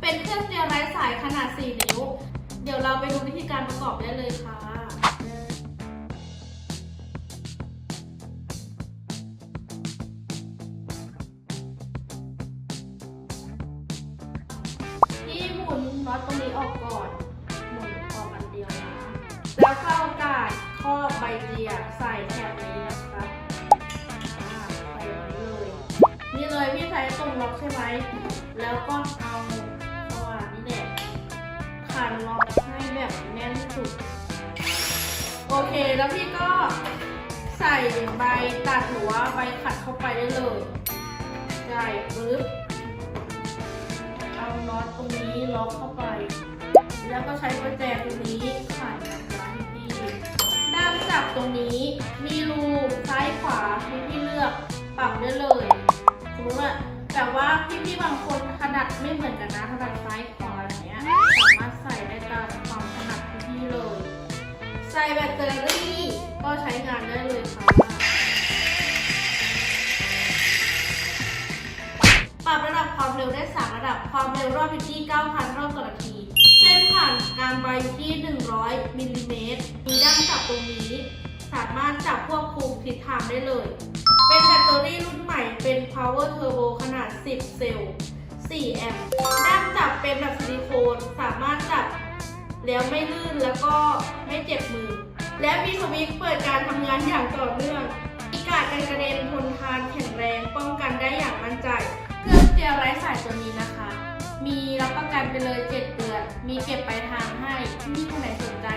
เป็นเครื่องเจียวไร้สายขนาด 4 นิ้ว เดี๋ยวเราไปดูวิธีการประกอบได้เลยค่ะที่หมุนน็อตตรงนี้ออกก่อน หมุนออกอันเดียวนะ แล้วก็เอากาดครอบใบเจียใส่ ช้ตรงล็อกใช่ไหม แล้วก็เอาเข้ามานี่แหละขันล็อกให้แบบแน่นที่สุด โอเค แล้วพี่ก็ใส่ใบตัดหรือว่าใบขัดเข้าไปได้เลยใส่ปึ๊บ เอาน็อตตรงนี้ล็อกเข้าไป แล้วก็ใช้ประแจตรงนี้ขันนะคะให้พี่ด้ามจับตรงนี้ มีรูซ้ายขวาให้พี่ ดไม่เหมือนกันนะถนัดซ้ายขวาอย่างเงี้ย สามารถใส่ได้ตามความถนัดของพี่เลย ใส่แบตเตอรี่ก็ใช้งานได้เลยค่ะ ปรับระดับความเร็วได้ 3 ระดับ ความเร็วรอบอยู่ที่ 9,000 รอบต่อนาที เส้นผ่านกลางใบอยู่ที่ 100 มิลลิเมตร มีด้ามจับตรงนี้ สามารถจับควบคุมทิศทางได้เลย เป็นแบตเตอรี่รุ่นใหม่ เป็น power turbo ขนาด 10 เซลล์ 4 แอมป์ด้ามจับเป็นแบบซิลิโคนสามารถจับแล้วไม่ลื่นแล้วก็ไม่เจ็บมือ และมีสวิตช์เปิดการทำงานอย่างต่อเนื่องมีกาดกันกระเด็นทนทานแข็งแรงป้องกันได้อย่างมั่นใจ เครื่องเจียร์ไร้สายตัวนี้นะคะ มีรับประกันไปเลย 7 เดือน มีเก็บปลายทางให้ที่คนไหนสนใจ